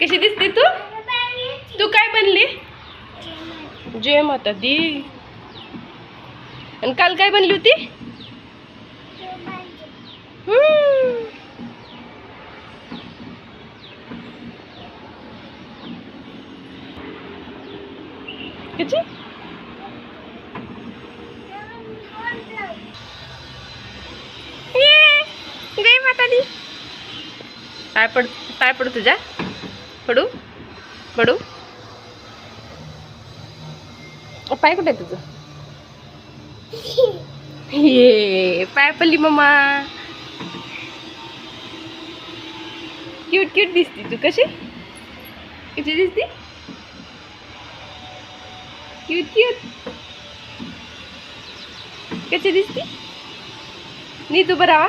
कशी दिसते तू? तू काय बनली? जय माता दी. आणि काल काय बनली होती? कशी ये, जय माता दी पाय पड पाय पडू तुझ्या पडू? पडू? पाय कुठे आहे तुझं? ये पाय पडली मम्मा. क्यूट क्यूट दिसती तू. कशी? कशी दिसती? क्यूट क्यूट कशी दिसती? नी तू बरावा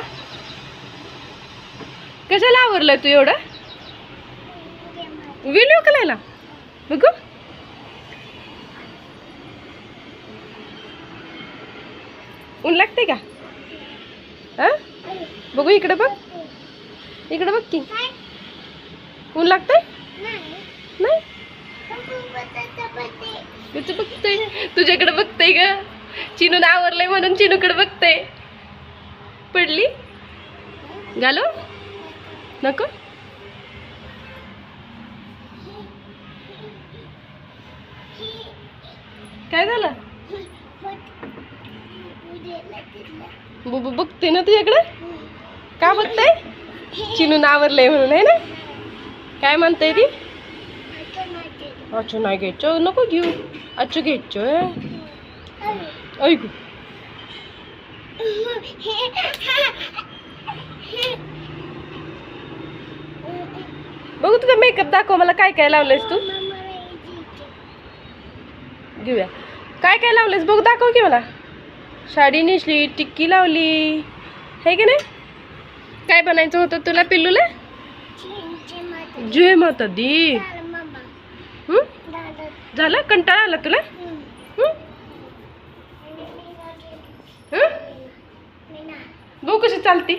कशाला आवरलं तू एवढं? व्हिडिओ करायला बघू. ऊन लागते का? हा? बघू इकडे बघ. इकडे बघ की. ऊन लागतंय? नाही. तू बघतोय. तुझ्याकडे बघतोय ग. चिनून आवरलंय म्हणून चिनूकडे बघतोय. पडली? घालू? नको? बघते ना तुझ्याकडे का बघताय? चिनून आवरलंय म्हणून ना? काय म्हणताय ती? अच्छा नाही नको घेऊ. अच्छा घ्यायचं ऐकू बघू तुझा मेकअप दाखव, मला काय तू? घेऊया. काय काय लावलंयस? बघू दाखव की मला. साडी नेसली टिक्की लावली. हे की नाही? काय बनायचं होतं तुला पिल्लूला? जय माता दी? झालं? कंटाळा आला तुला? बघू कशी चालती.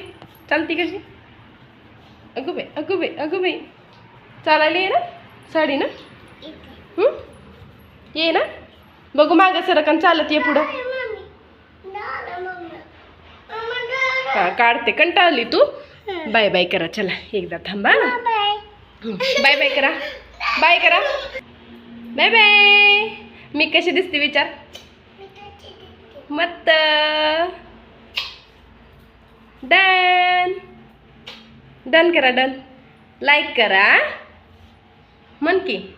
चालती कशी? अगो बाई अगो बाई अगो बाई. चालायला ये ना? साडी ना? ये ना? बघू मागं सरकन चालत ये पुढं. हा काढते कंटाळली तू? बाय बाय करा चला एकदा थांबा. बाय. बाय करा. बाय करा. Bye bye. मी कशी दिसते विचार? मत डन. डन करा डन. लाईक करा. म्हण की.